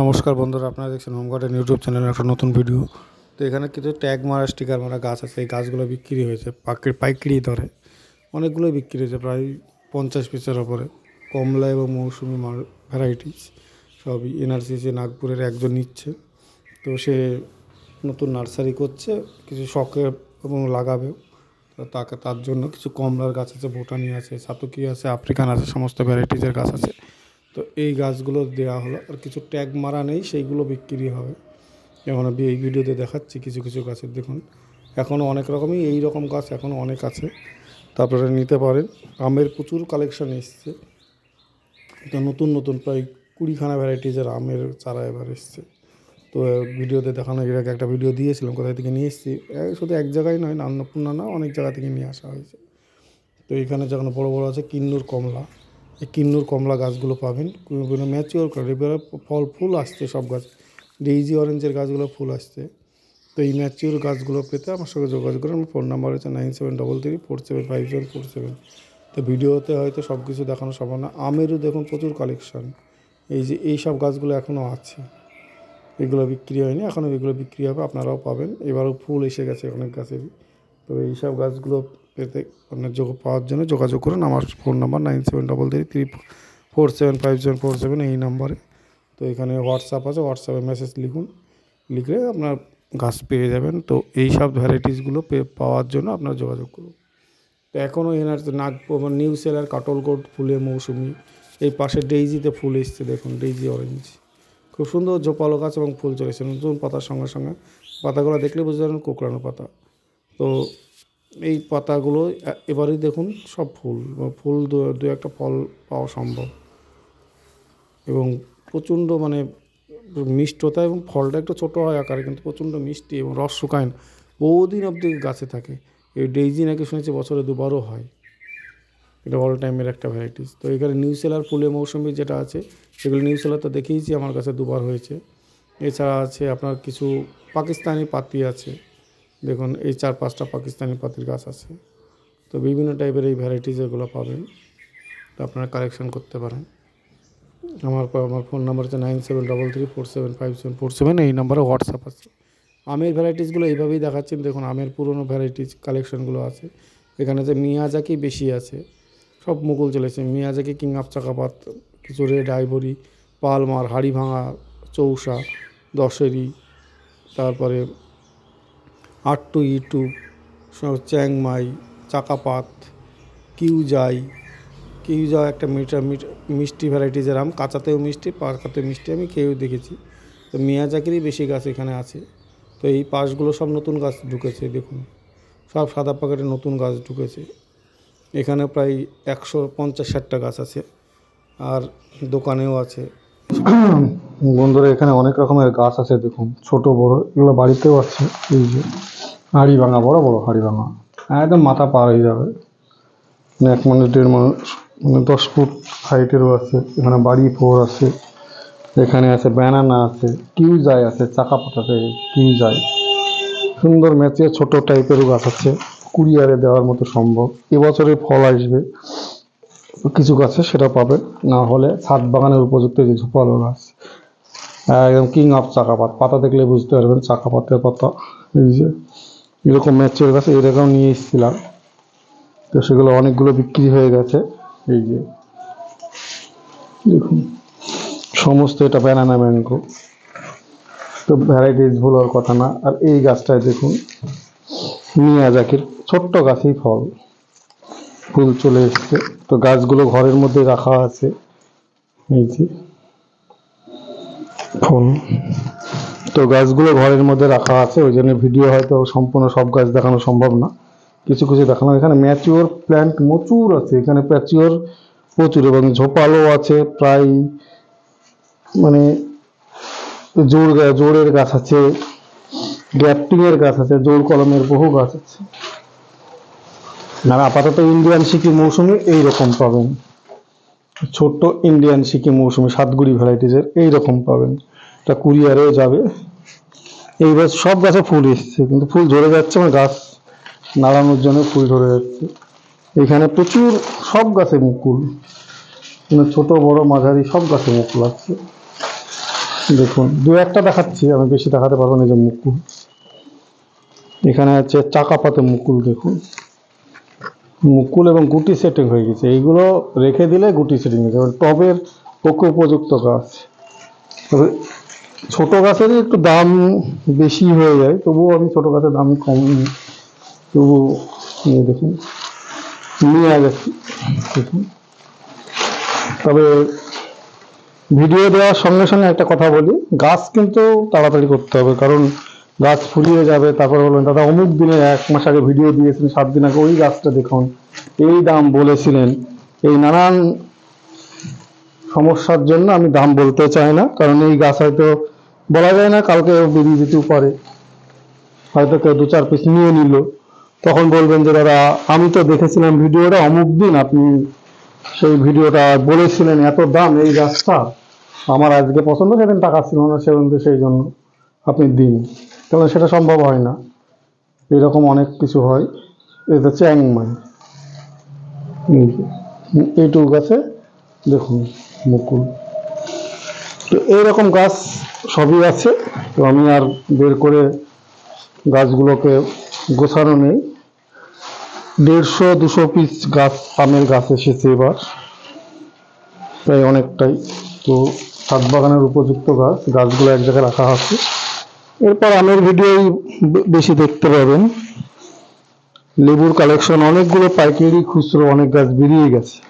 নমস্কার বন্ধুরা, আপনারা দেখছেন হোম গার্ডেন ইউটিউব চ্যানেলের একটা নতুন ভিডিও তো এখানে কিছু ট্যাগ মারা স্টিকার মারা গাছ আছে, এই গাছগুলো বিক্রি হয়েছে, পাকি, পাইকারি দরে। অনেকগুলোই বিক্রি হয়েছে, প্রায় পঞ্চাশ পিসের ওপরে। কমলা এবং মৌসুমি মাল ভ্যারাইটিস সবই এনআরসিসি নাগপুরের একজন নিচ্ছে। তো সে নতুন নার্সারি করছে, কিছু শখে এবং লাগাবেও তো তাকে, তার জন্য কিছু কমলার গাছ আছে ভুটানি আছে, সাতুকি আছে, আফ্রিকান আছে, সমস্ত ভ্যারাইটিসের গাছ আছে। তো এই গাছগুলো দেওয়া হলো। আর কিছু ট্যাগ মারা নেই, সেইগুলো বিক্রি হবে। যেমন আমি এই ভিডিওতে দেখাচ্ছি কিছু কিছু গাছের, দেখুন। এখনও অনেক রকমই, এই রকম গাছ এখনও অনেক আছে। তারপরে নিতে পারেন। আমের প্রচুর কালেকশন এসছে। তো নতুন নতুন, প্রায় কুড়িখানা ভ্যারাইটিজের আমের চারা এবার এসছে। তো ভিডিওতে দেখানো, এর আগে একটা ভিডিও দিয়েছিলাম, কোথায় থেকে নিয়ে এসেছি। শুধু এক জায়গায় নয় না অন্নপূর্ণা না, অনেক জায়গা থেকে নিয়ে আসা হয়েছে। তো, এখানে যখন বড় বড় আছে, কিন্নুর কমলা। এই কিন্নুর কমলা গাছগুলো পাবেন। ম্যাচিওর করে, এবারে ফল, ফুল আসছে সব গাছ। ডেইজি অরেঞ্জের গাছগুলো ফুল আসছে। তো এই ম্যাচিওর গাছগুলো পেতে আমার সঙ্গে যোগাযোগ করুন। আমার ফোন নাম্বার হচ্ছে nine seven double three four seven five seven four seven তো ভিডিওতে হয়তো সব কিছু দেখানো সম্ভব না। আমেরও দেখুন প্রচুর কালেকশন এই যে এই সব গাছগুলো এখনও আছে। এগুলো বিক্রি হয়নি এখনও এগুলো বিক্রি হবে, আপনারাও পাবেন। এবারও ফুল এসে গেছে অনেক গাছেরই। তো এইসব গাছগুলো পেতে আপনার যোগ পাওয়ার জন্য যোগাযোগ করুন। আমার phone number nine seven double three three four seven five seven four seven এই নাম্বারে। তো এখানে হোয়াটসঅ্যাপ আছে হোয়াটসঅ্যাপে মেসেজ লিখুন। লিখলে আপনার গাছ পেয়ে যাবেন। তো এই সব ভ্যারাইটিসগুলো পে- পাওয়ার জন্য আপনার যোগাযোগ করুন। তো এখনও এনার নাগপুর নিউ সেলার কাটলকোট ফুলের মৌসুমি, এই পাশে ডেইজিতে ফুল এসছে, দেখুন ডেইজি অরেঞ্জ খুব সুন্দর জোপালো গাছ এবং ফুল চলেছে। নতুন পাতার সঙ্গে সঙ্গে পাতাগুলো দেখলে বুঝতে পারেন কোকড়ানো পাতা। তো এই পাতাগুলো, এ- এবারেই দেখুন সব ফুল ফুল দু দু একটা ফল পাওয়া সম্ভব। এবং প্রচণ্ড মানে মিষ্টতা এবং ফলটা একটু ছোটো হয় আকারে, কিন্তু প্রচণ্ড মিষ্টি এবং রস শুকায় না। বহুদিন অবধি গাছে থাকে। এই ডেইজি নাকি শুনেছি বছরে দুবারও হয়। এটা অল টাইমের একটা ভ্যারাইটিস তো এখানে নিউ সেলার ফুলে মৌসুমি যেটা আছে, সেগুলো নিউ সেলার তো দেখেইছি আমার কাছে দুবার হয়েছে। এছাড়া আছে আপনার কিছু পাকিস্তানি পাতি আছে। দেখুন, এই চার পাঁচটা পাকিস্তানি পাতির গাছ আছে। তো বিভিন্ন টাইপের এই ভ্যারাইটিস এগুলো পাবেন। তো আপনারা কালেকশন করতে পারেন। আমার আমার ফোন নাম্বার হচ্ছে nine seven double three four seven five seven four seven এই নাম্বারে হোয়াটসঅ্যাপ আছে। আমের ভ্যারাইটিসগুলো এইভাবেই দেখাচ্ছেন দেখুন, আমের পুরনো ভ্যারাইটিস কালেকশনগুলো আছে। এখানে যে মিয়াজাকি বেশি আছে, সব মুকুল চলেছে মিয়াজাকি, কিং অফ চাকাপাত, কিছু রেড আইভরি পালমার হাড়ি ভাঙা চৌসা, দশেরি, তারপরে আট্টু ইটু সব চ্যাংমাই চাকাপাত কিউজাই কিউজা একটা মিঠ- মিষ্টি ভ্যারাইটিজের আম, কাঁচাতেও মিষ্টি, পাকাতেও মিষ্টি আমি খেয়েও দেখেছি। তো মিয়াজাকিরই বেশি গাছ এখানে আছে। তো এই পাশগুলো সব নতুন গাছ ঢুকেছে, দেখুন। সব সাদা প্যাকেটে নতুন গাছ ঢুকেছে। এখানে প্রায় একশো পঞ্চাশ ষাটটা গাছ আছে। আর দোকানেও আছে। বন্ধুরা, এখানে অনেক রকমের গাছ আছে, দেখুন, ছোট, বড়, এগুলো বাড়িতেও আছে, এই যে হাড়ি ভাঙা বড় বড় হাড়ি ভাঙা একদম মাথা পার হয়ে যাবে। মানে এক মানুষ, দেড় মানুষ মানে দশ ফুট হাইটেরও আছে, এখানে বাড়ি ফোর আছে, এখানে আছে ব্যানানা আছে, কিউজাই আছে চাকা পাতাতে কিউজাই। সুন্দর ম্যাচে ছোট টাইপেরও গাছ আছে, কুরিয়ারে দেওয়ার মতো সম্ভব। এবছরে ফল আসবে। কিছু গাছে সেটা পাবেন না হলে ছাদ বাগানের উপযুক্ত যে ঝোপালো গাছ একদম কিং অফ চাকাপাত। পাতা দেখলে বুঝতে পারবেন চাকাপাতের পাতা। এই যে, এরকম ম্যাচের গাছ এরকম নিয়ে এসেছিলাম। তো সেগুলো অনেকগুলো বিক্রি হয়ে গেছে। এই যে, দেখুন, সমস্ত এটা ব্যানানা ম্যাঙ্গো তো ভ্যারাইটিস ভুলার কথা না। আর এই গাছটায় দেখুন, মিয়াজাকির ছোট্ট গাছেই ফল। ফুল চলে এসছে। তো গাছগুলো ঘরের মধ্যে রাখা আছে। এই যে ফুল তো গাছগুলো ঘরের মধ্যে রাখা আছে, ওই জন্য ভিডিও হয়তো সম্পূর্ণ সব গাছ দেখানো সম্ভব না। কিছু কিছু দেখানো এখানে ম্যাচিওর প্ল্যান্ট প্রচুর আছে। এখানে প্যাচিওর প্রচুর এবং ঝোপালো আছে, প্রায় মানে জোর, জোরের গাছ আছে গ্যাপটিং এর গাছ আছে, জোর কলমের বহু গাছ আছে। আর আপাতত ইন্ডিয়ান সিকি মৌসুমি এইরকম পাবেন। ছোট্ট ইন্ডিয়ান সিকি মৌসুমি সাতগুড়ি ভ্যারাইটিসের এইরকম পাবেন। এটা কুরিয়ারেও যাবে। এইবার সব গাছে ফুল এসছে, কিন্তু ফুল ঝরে যাচ্ছে মানে গাছ নাড়ানোর জন্য ফুল ধরে যাচ্ছে। এখানে প্রচুর সব গাছে মুকুল। মানে ছোট, বড়, মাঝারি সব গাছে মুকুল আছে। দেখুন, দু একটা দেখাচ্ছি, আমি বেশি দেখাতে পারব না যে মুকুল। এখানে আছে চাকা পাতে মুকুল, দেখুন। মুকুল এবং গুটি সেটিং হয়ে গেছে। এইগুলো রেখে দিলে গুটি সেটিং হয়ে যাবে। টবের পক্ষে উপযুক্ত গাছ। তবে ছোট গাছেরই একটু দাম বেশি হয়ে যায়। তবুও আমি ছোট গাছের দাম কম তবু নিয়ে দেখুন। নিয়ে গেছি দেখুন। তবে ভিডিও দেওয়ার সঙ্গে সঙ্গে একটা কথা বলি। গাছ কিন্তু তাড়াতাড়ি করতে হবে। কারণ গাছ ফুরিয়ে যাবে, তারপর বলবেন দাদা, অমুক দিনে এক মাস আগে ভিডিও দিয়েছিলেন সাত দিন আগে ওই গাছটা দেখুন। এই দাম বলেছিলেন। এই নানান সমস্যার জন্য আমি দাম বলতে চাই না, কারণ এই গাছ হয়তো বলা যায় না, কালকে বেরিয়ে যেতেও পারে। হয়তো কেউ দু চার পিস নিয়ে নিল। তখন বলবেন যে, দাদা, আমি তো দেখেছিলাম ভিডিওটা, অমুক দিন আপনি সেই ভিডিওটা বলেছিলেন, এত দাম এই গাছটা। আমার আজকে পছন্দ সেদিন টাকা ছিল না, সেদিন সেই জন্য আপনি দিন। কারণ সেটা সম্ভব হয় না? এরকম অনেক কিছু হয়। এটা চ্যাংমাই এইটুকু গাছে দেখুন মুকুল। তো এইরকম গাছ সবই আছে। তো আমি আর বের করে গাছগুলোকে গোছানো নেই। দেড়শো দুশো পিস গাছ আমের গাছ এসেছে এবার। প্রায় অনেকটাই। তো ছাদ বাগানের উপযুক্ত গাছ গাছগুলো এক জায়গায় রাখা আছে। এরপর আমের ভিডিওই বেশি দেখতে পাবেন। লেবুর কালেকশন অনেকগুলো পাইকারি খুচরো, অনেক গাছ বেরিয়ে গেছে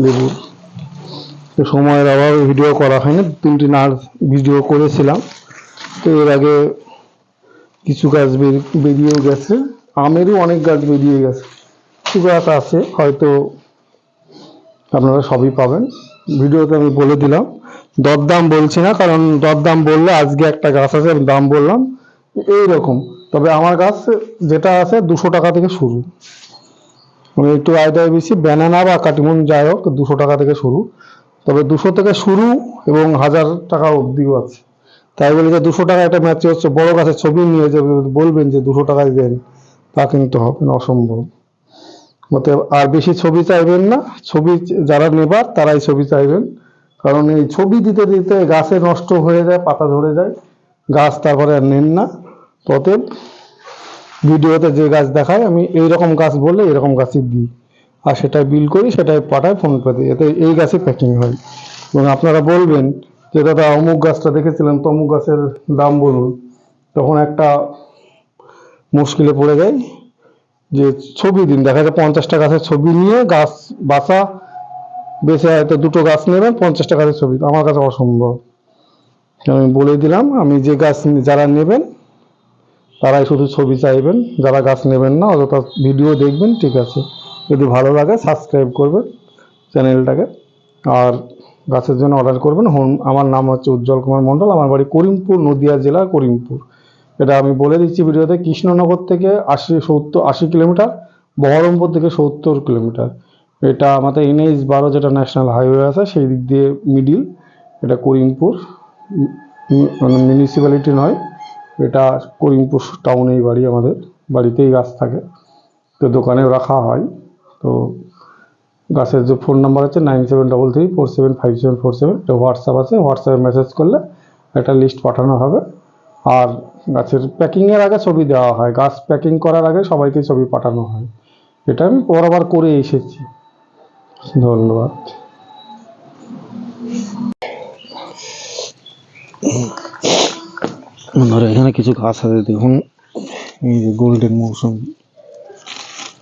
লেবুর। সময়ের অভাবে ভিডিও করা হয়নি, তিনটি নার্স ভিডিও করেছিলাম। তো এর আগে কিছু গাছ বের- বেরিয়েও গেছে, আমেরও অনেক গাছ বেরিয়ে গেছে। কিছু গাছ আছে, হয়তো আপনারা সবই পাবেন। ভিডিওতে আমি বলে দিলাম। দরদাম বলছি না, কারণ দরদাম বললে আজকে একটা গাছ আছে দাম বললাম এই রকম তবে আমার গাছ যেটা আছে, দুশো টাকা থেকে শুরু। আমি একটু আয়দায় বেশি ব্যানানা বা কাটিমন যাই হোক, দুশো টাকা থেকে শুরু। তবে দুশো থেকে শুরু এবং হাজার টাকা অবধিও আছে। তাই বলে যে দুশো টাকা একটা ম্যাচ হচ্ছে, বড় গাছের ছবি নিয়ে যে বলবেন যে দুশো টাকায় দেন, তা কিন্তু হবে না, অসম্ভব। অতএব আর বেশি ছবি চাইবেন না। ছবি যারা নেবার তারাই ছবি চাইবেন। কারণ এই ছবি দিতে দিতে গাছে নষ্ট হয়ে যায়, পাতা ধরে যায়। গাছ তারপরে আর নেন না। অতএব ভিডিওতে যে গাছ দেখায় আমি এই রকম গাছ বললে এরকম গাছই দিই। আর সেটাই বিল করি, সেটাই ফোন পেতে এতে এই গাছে প্যাকিং হয়। এবং আপনারা বলবেন যে, দাদা, অমুক গাছটা দেখেছিলেন, তমুক গাছের দাম বলুন। তখন একটা মুশকিলে পড়ে যায় যে ছবি দিন, দেখা যায় পঞ্চাশটা গাছের ছবি নিয়ে গাছ বাসা বেছে হয়তো দুটো গাছ নেবেন পঞ্চাশটা গাছের ছবি। আমার কাছে অসম্ভব। আমি বলে দিলাম, আমি যে গাছ যারা নেবেন, তারাই শুধু ছবি চাইবেন। যারা গাছ নেবেন না, অযথা ভিডিও দেখবেন, ঠিক আছে। যদি ভালো লাগে, সাবস্ক্রাইব করবেন চ্যানেলটাকে। আর গাছের জন্য অর্ডার করবেন। হোম, আমার নাম হচ্ছে উজ্জ্বল কুমার মণ্ডল। আমার বাড়ি করিমপুর, নদিয়া জেলার করিমপুর। এটা আমি বলে দিচ্ছি ভিডিওতে, কৃষ্ণনগর থেকে আশি, সত্তর, আশি কিলোমিটার, বহরমপুর থেকে সত্তর কিলোমিটার। এটা আমাদের এনএইচ বারো যেটা ন্যাশনাল হাইওয়ে আছে, সেই দিক দিয়ে মিডিল। এটা করিমপুর মানে মিউনিসিপ্যালিটি নয়। এটা করিমপুর টাউনেই বাড়ি আমাদের, বাড়িতেই গাছ থাকে। তো দোকানেও রাখা হয়। তো গাছের যে ফোন নাম্বার আছে nine seven double three four seven five seven four seven এটা হোয়াটসঅ্যাপ আছে। হোয়াটসঅ্যাপে মেসেজ করলে একটা লিস্ট পাঠানো হবে। আর গাছের প্যাকিংয়ের আগে ছবি দেওয়া হয়। গাছ প্যাকিং করার আগে সবাইকে ছবি পাঠানো হয়। এটা আমি বরাবর করে এসেছি। ধন্যবাদ। ধরো এখানে কিছু গাছ আছে। দেখুন, এই যে গোল্ডেন মৌসুমি।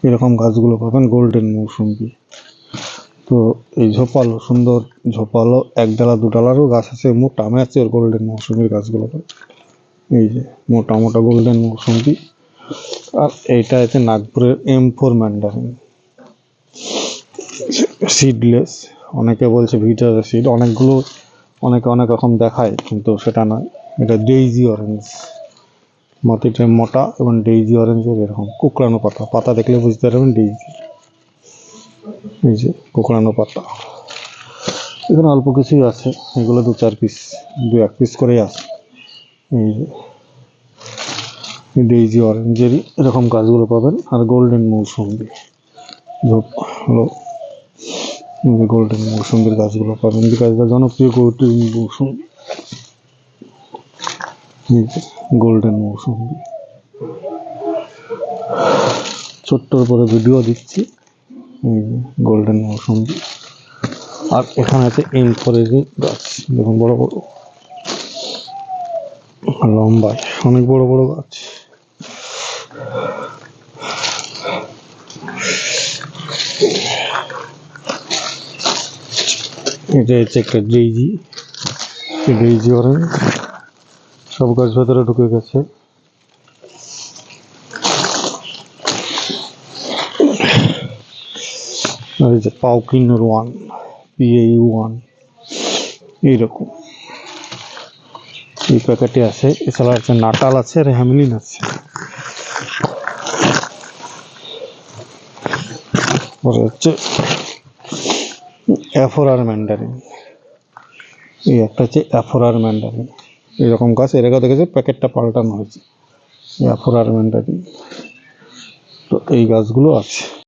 এরকম গাছগুলো পাবেন গোল্ডেন মৌসুমি তো এই ঝোপালো, সুন্দর ঝোপালো এক ডালা দু ডালারও গাছ আছে, মোটা আছে ওর গোল্ডেন মৌসুমির গাছগুলো। এই যে মোটা মোটা গোল্ডেন মৌসুমি আর এইটা আছে নাগপুরের এম ফোর ম্যান্ডারিন সিডলেস অনেকে বলছে ভিটার সিড অনেকগুলো অনেকে অনেক রকম দেখায়, কিন্তু সেটা নয়। এটা ডেইজি অরেঞ্জ মাটিটা মোটা এবং ডেইজি অরেঞ্জের এরকম, কুকড়ানো পাতা। পাতা দেখলে বুঝতে পারবেন ডেইজি এই যে কুকড়ানো পাতা। এখানে অল্প কিছুই আছে, এগুলো দু চার পিস দু এক পিস করেই আছে। ডেইজি অরেঞ্জেরই এরকম গাছগুলো পাবেন, আর গোল্ডেন মৌসুমি ঝোপ হলো গোল্ডেন মৌসুমির গাছগুলো পাবেন যে গাছটা জনপ্রিয় গোল্ডেন মৌসুমি। গোল্ডেন মৌসুমি। ছোট্টর করে ভিডিও দিচ্ছি গোল্ডেন মৌসুমি। আর এখানে আছে এনফরেজিং গাছ, দেখুন বড় বড়। লম্বায় অনেক বড় বড় গাছ। এটা হচ্ছে একটা ডেইজি ডেইজি অরেঞ্জ সব গাছ ভেতরে ঢুকে গেছে। পাউকিনোর ওয়ান পিএই ওয়ান, এইরকম। এই প্যাকেটে আছে। এছাড়া আছে নাটাল আছে আর হ্যামলিন আছে। পরে হচ্ছে অ্যাফোরার ম্যান্ডারিন এই একটা হচ্ছে অ্যাফোরার ম্যান্ডারিন এরকম গাছ এর আগে দেখেছে প্যাকেটটা পাল্টানো হয়েছে। অ্যাফোরার ম্যান্ডারিন তো এই গাছগুলো আছে।